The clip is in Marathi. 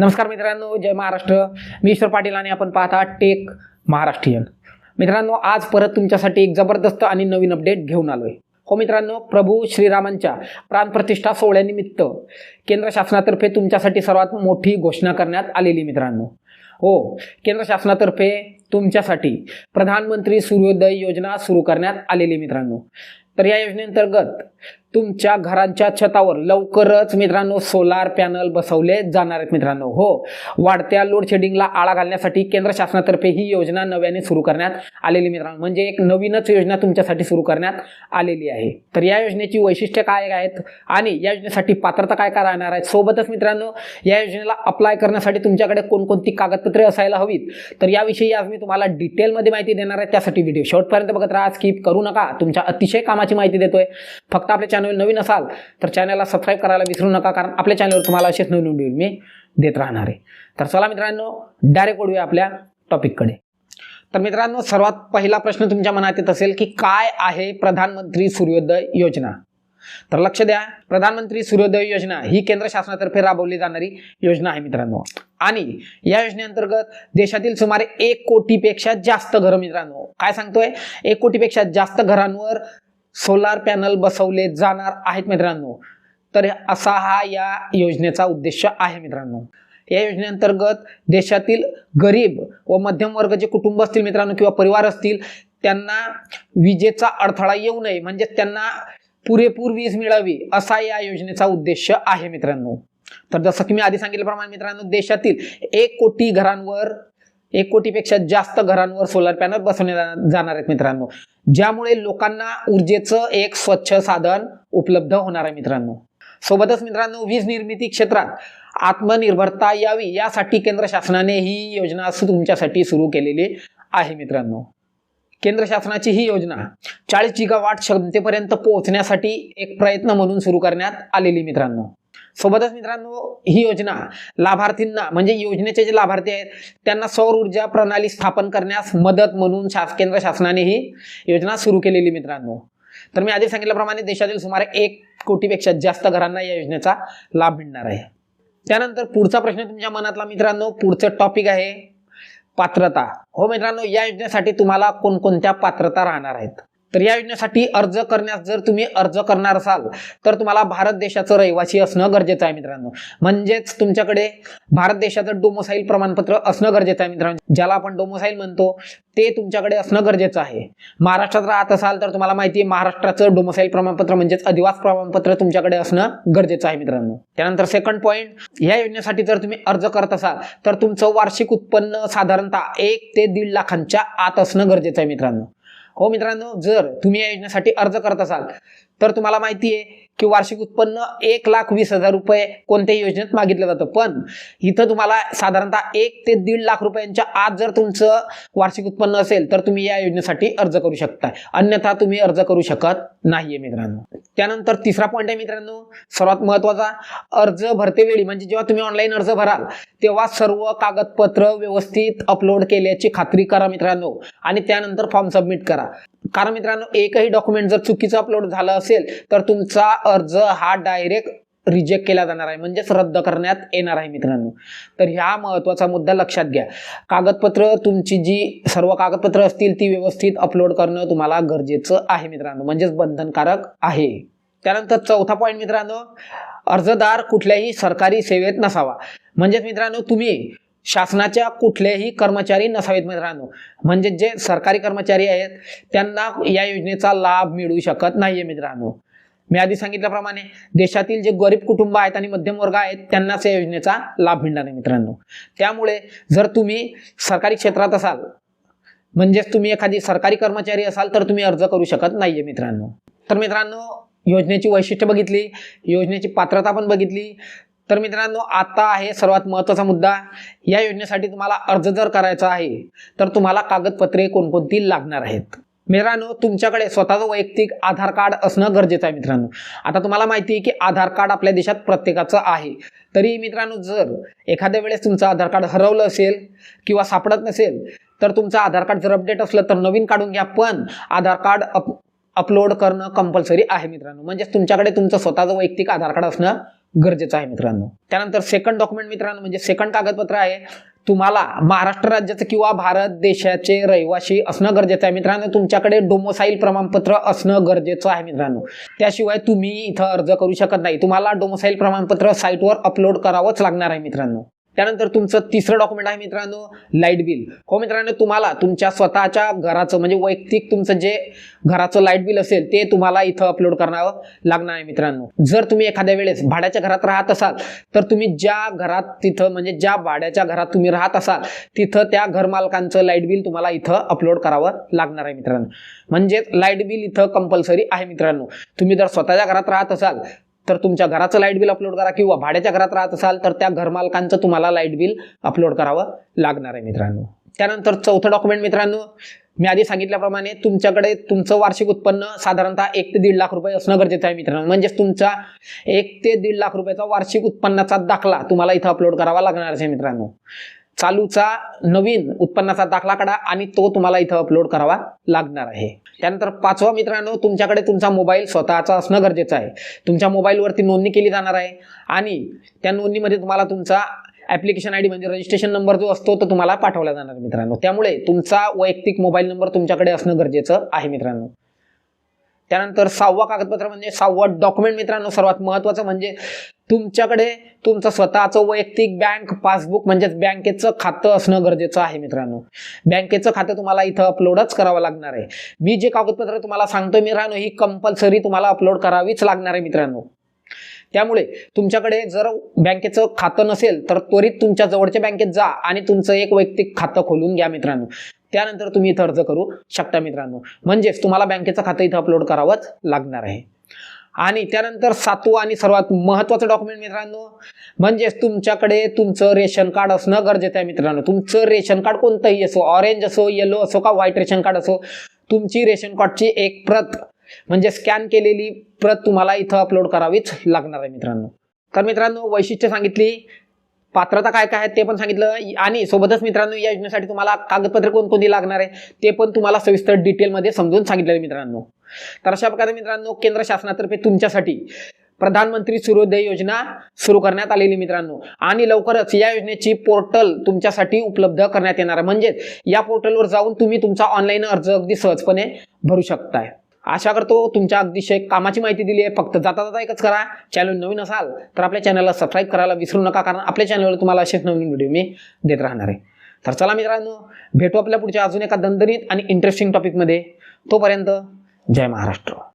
नमस्कार मित्रांनो जय महाराष्ट्र. मी ईश्वर पाटील आणि आपण पाहता टेक महाराष्ट्रीयन. मित्रांनो आज परत तुमच्यासाठी एक जबरदस्त आणि नवीन अपडेट घेऊन आलोय. हो मित्रांनो प्रभू श्रीरामांच्या प्राणप्रतिष्ठा सोहळ्यानिमित्त केंद्र शासनातर्फे तुमच्यासाठी सर्वात मोठी घोषणा करण्यात आलेली मित्रांनो. हो केंद्र शासनातर्फे तुमच्यासाठी प्रधानमंत्री सूर्योदय योजना सुरू करण्यात आलेली मित्रांनो. तर या योजनेअंतर्गत तुमच्या घरांच्या छतावर लवकरच मित्रांनो सोलार पॅनल बसवले जाणार आहेत मित्रांनो. हो. वाढत्या लोड शेडिंगला आळा घालण्यासाठी केंद्र शासनातर्फे ही योजना नव्याने सुरू करण्यात आलेली मित्रांनो. म्हणजे एक नवीनच योजना तुमच्यासाठी सुरू करण्यात आलेली आहे. तर या योजनेची वैशिष्ट्य काय आहेत आणि या योजनेसाठी पात्रता काय काय राहणार आहे सोबतच मित्रांनो या योजनेला अप्लाय करण्यासाठी तुमच्याकडे कोणकोणती कागदपत्रे असायला हवीत? तर याविषयी आज मी तुम्हाला डिटेलमध्ये माहिती देणार आहे. त्यासाठी व्हिडिओ शेवटपर्यंत बघत राहा. स्किप करू नका. तुमच्या अतिशय कामाची माहिती देतोय. फक्त आपल्या चॅनल नवीन असाल तर चॅनलला सबस्क्राईब करायला विसरू नका कारण आपल्या चॅनलवर तुम्हाला असेच नवीन व्हिडिओ मी देत राहणार आहे. तर चला मित्रांनो डायरेक्ट वळूया आपल्या टॉपिककडे तर मित्रांनो सर्वात पहिला प्रश्न तुमच्या मनात येत असेल की काय आहे प्रधानमंत्री सूर्योदय योजना? तर लक्ष द्या प्रधानमंत्री सूर्योदय योजना ही केंद्र शासनातर्फे राबवली जाणारी योजना आहे मित्रांनो. आणि या योजनेअंतर्गत देशातील सुमारे एक कोटीपेक्षा जास्त घरं मित्रांनो. काय सांगतोय? एक कोटीपेक्षा जास्त घरांवर सोलार पॅनल बसवले जाणार आहेत मित्रांनो. तर असा हा या योजनेचा उद्देश आहे मित्रांनो. या योजनेअंतर्गत देशातील गरीब व मध्यम वर्ग जे कुटुंब असतील मित्रांनो किंवा परिवार असतील त्यांना विजेचा अडथळा येऊ नये. म्हणजे त्यांना पुरेपूर वीज मिळावी असा या योजनेचा उद्देश आहे मित्रांनो. तर जसं की मी आधी सांगितल्याप्रमाणे मित्रांनो देशातील एक कोटी घरांवर एक कोटीपेक्षा जास्त घरांवर सोलर पॅनल बसवले जाणार आहेत मित्रांनो. ज्यामुळे लोकांना ऊर्जेचं एक स्वच्छ साधन उपलब्ध होणार आहे मित्रांनो. सोबतच मित्रांनो वीज निर्मिती क्षेत्रात आत्मनिर्भरता यावी यासाठी केंद्र शासनाने ही योजना तुमच्यासाठी सुरू केलेली आहे मित्रांनो. केंद्र शासनाची ही योजना चाळीस जिगावाट क्षमतेपर्यंत पोहोचण्यासाठी एक प्रयत्न म्हणून सुरू करण्यात आलेली मित्रांनो. सोबतच मित्रांनो ही योजना लाभार्थींना म्हणजे योजनेचे जे लाभार्थी आहेत त्यांना सौर ऊर्जा प्रणाली स्थापन करण्यास मदत म्हणून शास केंद्र शासनाने ही योजना सुरू केलेली मित्रांनो. तर मी आधी सांगितल्याप्रमाणे देशातील सुमारे एक कोटीपेक्षा जास्त घरांना या योजनेचा लाभ मिळणार आहे. त्यानंतर पुढचा प्रश्न तुमच्या मनातला मित्रांनो पुढचं टॉपिक आहे पात्रता. हो मित्रांनो या योजनेसाठी तुम्हाला कोणकोणत्या पात्रता राहणार आहेत? तर या योजनेसाठी अर्ज करण्यास जर तुम्ही अर्ज करणार असाल तर तुम्हाला भारत देशाचं रहिवासी असणं गरजेचं आहे मित्रांनो. म्हणजेच तुमच्याकडे भारत देशाचं डोमोसाईल प्रमाणपत्र असणं गरजेचं आहे मित्रांनो. ज्याला आपण डोमोसाईल म्हणतो ते तुमच्याकडे असणं गरजेचं आहे. महाराष्ट्रात राहत असाल तर तुम्हाला माहिती आहे महाराष्ट्राचं डोमोसाईल प्रमाणपत्र म्हणजेच अधिवास प्रमाणपत्र तुमच्याकडे असणं गरजेचं आहे मित्रांनो. त्यानंतर सेकंड पॉईंट या योजनेसाठी जर तुम्ही अर्ज करत असाल तर तुमचं वार्षिक उत्पन्न साधारणतः एक ते दीड लाखांच्या आत असणं गरजेचं आहे मित्रांनो. हो मित्रांनो जर तुम्ही या योजनेसाठी अर्ज करत असाल तर तुम्हाला माहिती आहे की वार्षिक उत्पन्न एक लाख वीस हजार रुपये कोणत्याही योजनेत मागितलं जातं. पण इथं तुम्हाला साधारणतः एक ते दीड लाख रुपयांच्या आत जर तुमचं वार्षिक उत्पन्न असेल तर तुम्ही या योजनेसाठी अर्ज करू शकता. अन्यथा तुम्ही अर्ज करू शकत नाहीये मित्रांनो. त्यानंतर तिसरा पॉईंट आहे मित्रांनो सर्वात महत्त्वाचा अर्ज भरते वेळी म्हणजे जेव्हा तुम्ही ऑनलाईन अर्ज भराल तेव्हा सर्व कागदपत्र व्यवस्थित अपलोड केल्याची खात्री करा मित्रांनो. आणि त्यानंतर फॉर्म सबमिट करा. कारण मित्रांनो एकही डॉक्युमेंट जर चुकीचं अपलोड झालं असेल तर तुमचा अर्ज हा डायरेक्ट रिजेक्ट केला जाणार आहे. म्हणजेच रद्द करण्यात येणार आहे मित्रांनो. तर ह्या महत्त्वाचा मुद्दा लक्षात घ्या. कागदपत्र तुमची जी सर्व कागदपत्र असतील ती व्यवस्थित अपलोड करणं तुम्हाला गरजेचं आहे मित्रांनो. म्हणजेच बंधनकारक आहे. त्यानंतर चौथा पॉईंट मित्रांनो अर्जदार कुठल्याही सरकारी सेवेत नसावा. म्हणजेच मित्रांनो तुम्ही शासनाच्या कुठलेही कर्मचारी नसावेत मित्रांनो. म्हणजे जे सरकारी कर्मचारी आहेत त्यांना या योजनेचा लाभ मिळू शकत नाहीये मित्रांनो. मी आधी सांगितल्याप्रमाणे देशातील जे गरीब कुटुंब आहेत आणि मध्यम वर्ग आहेत त्यांनाच या योजनेचा लाभ मिळणार आहे मित्रांनो. त्यामुळे जर तुम्ही सरकारी क्षेत्रात असाल म्हणजेच तुम्ही एखादी सरकारी कर्मचारी असाल तर तुम्ही अर्ज करू शकत नाहीये मित्रांनो. तर मित्रांनो योजनेची वैशिष्ट्य बघितली योजनेची पात्रता पण बघितली तर मित्रांनो आता आहे सर्वात महत्त्वाचा मुद्दा. या योजनेसाठी तुम्हाला अर्ज जर करायचा आहे तर तुम्हाला कागदपत्रे कोणकोणती लागणार आहेत? मित्रांनो तुमच्याकडे स्वतःचं वैयक्तिक आधार कार्ड असणं गरजेचं आहे मित्रांनो. आता तुम्हाला माहिती आहे की आधार कार्ड आपल्या देशात प्रत्येकाचं आहे. तरी मित्रांनो जर एखाद्या वेळेस तुमचं आधार कार्ड हरवलं असेल किंवा सापडत नसेल तर तुमचं आधार कार्ड जर अपडेट असलं तर नवीन काढून घ्या. पण आधार कार्ड अप अपलोड करणं कंपल्सरी आहे मित्रांनो. म्हणजेच तुमच्याकडे तुमचं स्वतःचं वैयक्तिक आधार कार्ड असणं गरजेचं आहे मित्रांनो. त्यानंतर सेकंड डॉक्युमेंट मित्रांनो म्हणजे सेकंड कागदपत्र आहे. तुम्हाला महाराष्ट्र राज्याचं किंवा भारत देशाचे रहिवासी असणं गरजेचं आहे मित्रांनो. तुमच्याकडे डोमोसाईल प्रमाणपत्र असणं गरजेचं आहे मित्रांनो. त्याशिवाय तुम्ही इथं अर्ज करू शकत नाही. तुम्हाला डोमोसाईल प्रमाणपत्र साईटवर अपलोड करावंच लागणार आहे मित्रांनो. त्यानंतर तुमचं तिसरं डॉक्युमेंट आहे मित्रांनो लाइट बिल हो मित्रांनो तुम्हाला तुमच्या स्वतःच्या घराचं म्हणजे वैयक्तिक तुमचं जे घराचं लाइट बिल असेल ते तुम्हाला इथं अपलोड करावं लागणार आहे मित्रांनो. जर तुम्ही एखाद्या वेळेस भाड्याच्या घरात राहत असाल तर तुम्ही ज्या घरात तिथं म्हणजे ज्या भाड्याच्या घरात तुम्ही राहत असाल तिथं त्या घरमालकांचं लाइट बिल तुम्हाला इथं अपलोड करावं लागणार आहे मित्रांनो. म्हणजे लाइट बिल इथं कंपल्सरी आहे मित्रांनो. तुम्ही जर स्वतःच्या घरात राहत असाल तर तुमच्या घराचं लाइट बिल अपलोड करा किंवा भाड्याच्या घरात राहत असाल तर त्या घरमालकांचं तुम्हाला लाइट बिल अपलोड करावं लागणार आहे मित्रांनो. त्यानंतर चौथं डॉक्युमेंट मित्रांनो मी आधी सांगितल्याप्रमाणे तुमच्याकडे तुमचं वार्षिक उत्पन्न साधारणतः एक ते दीड लाख रुपये असणं गरजेचं आहे मित्रांनो. म्हणजेच तुमचा एक ते दीड लाख रुपयाचा वार्षिक उत्पन्नाचा दाखला तुम्हाला इथं अपलोड करावा लागणार आहे मित्रांनो. चालूचा नवीन उत्पन्नाचा दाखला काढा आणि तो तुम्हाला इथं अपलोड करावा लागणार आहे. त्यानंतर पाचवा मित्रांनो तुमच्याकडे तुमचा मोबाईल स्वतःचा असणं गरजेचं आहे. तुमच्या मोबाईलवरती नोंदणी केली जाणार आहे आणि त्या नोंदणीमध्ये तुम्हाला तुमचा ॲप्लिकेशन आय डी म्हणजे रजिस्ट्रेशन नंबर जो असतो तो तुम्हाला पाठवला जाणार मित्रांनो. त्यामुळे तुमचा वैयक्तिक मोबाईल नंबर तुमच्याकडे असणं गरजेचं आहे मित्रांनो. त्यानंतर सहावा कागदपत्र म्हणजे सहावा डॉक्युमेंट मित्रांनो सर्वात महत्वाचं म्हणजे तुमच्याकडे तुमचं स्वतःचं वैयक्तिक बँक पासबुक म्हणजेच बँकेचं खातं असणं गरजेचं आहे मित्रांनो. बँकेचं खातं तुम्हाला इथं अपलोडच करावं लागणार आहे. मी जे कागदपत्र तुम्हाला सांगतोय मित्रांनो ही कंपल्सरी तुम्हाला अपलोड करावीच लागणार आहे मित्रांनो. त्यामुळे तुमच्याकडे जर बँकेचं खातं नसेल तर त्वरित तुमच्या जवळच्या बँकेत जा आणि तुमचं एक वैयक्तिक खातं खोलून घ्या मित्रांनो. त्यानंतर तुम्ही इथं अर्ज करू शकता मित्रांनो. म्हणजेच तुम्हाला बँकेचं खातं इथं अपलोड करावंच लागणार आहे. आणि त्यानंतर सातवं आणि सर्वात महत्त्वाचं डॉक्युमेंट मित्रांनो म्हणजेच तुमच्याकडे तुमचं रेशन कार्ड असणं गरजेचं आहे मित्रांनो. तुमचं रेशन कार्ड कोणतंही असो ऑरेंज असो येलो असो का व्हाईट रेशन कार्ड असो तुमची रेशन कार्डची एक प्रत म्हणजे स्कॅन केलेली प्रत तुम्हाला इथं अपलोड करावीच लागणार आहे मित्रांनो. तर मित्रांनो वैशिष्ट्य सांगितली पात्रता काय काय आहे ते पण सांगितलं. आणि सोबतच मित्रांनो या योजनेसाठी तुम्हाला कागदपत्र कोणकोणती लागणार आहे ते पण तुम्हाला सविस्तर डिटेलमध्ये समजून सांगितलेलं मित्रांनो. तर अशा प्रकारे मित्रांनो केंद्र शासनातर्फे तुमच्यासाठी प्रधानमंत्री सूर्योदय योजना सुरू करण्यात आलेली मित्रांनो. आणि लवकरच या योजनेची पोर्टल तुमच्यासाठी उपलब्ध करण्यात येणार आहे. म्हणजेच या पोर्टलवर जाऊन तुम्ही तुमचा ऑनलाईन अर्ज अगदी सहजपणे भरू शकताय. आशा करतो तुमच्या अतिशय कामाची माहिती दिली आहे. फक्त जाता जाता एकच करा. चॅनल नवीन असाल तर आपल्या चॅनलला सबस्क्राईब करायला विसरू नका कारण आपल्या चॅनलवर तुम्हाला असेच नवीन व्हिडिओ मी देत राहणार आहे. तर चला मित्रांनो भेटू आपल्या पुढच्या अजून एका दणदणीत आणि इंटरेस्टिंग टॉपिकमध्ये तोपर्यंत जय महाराष्ट्र.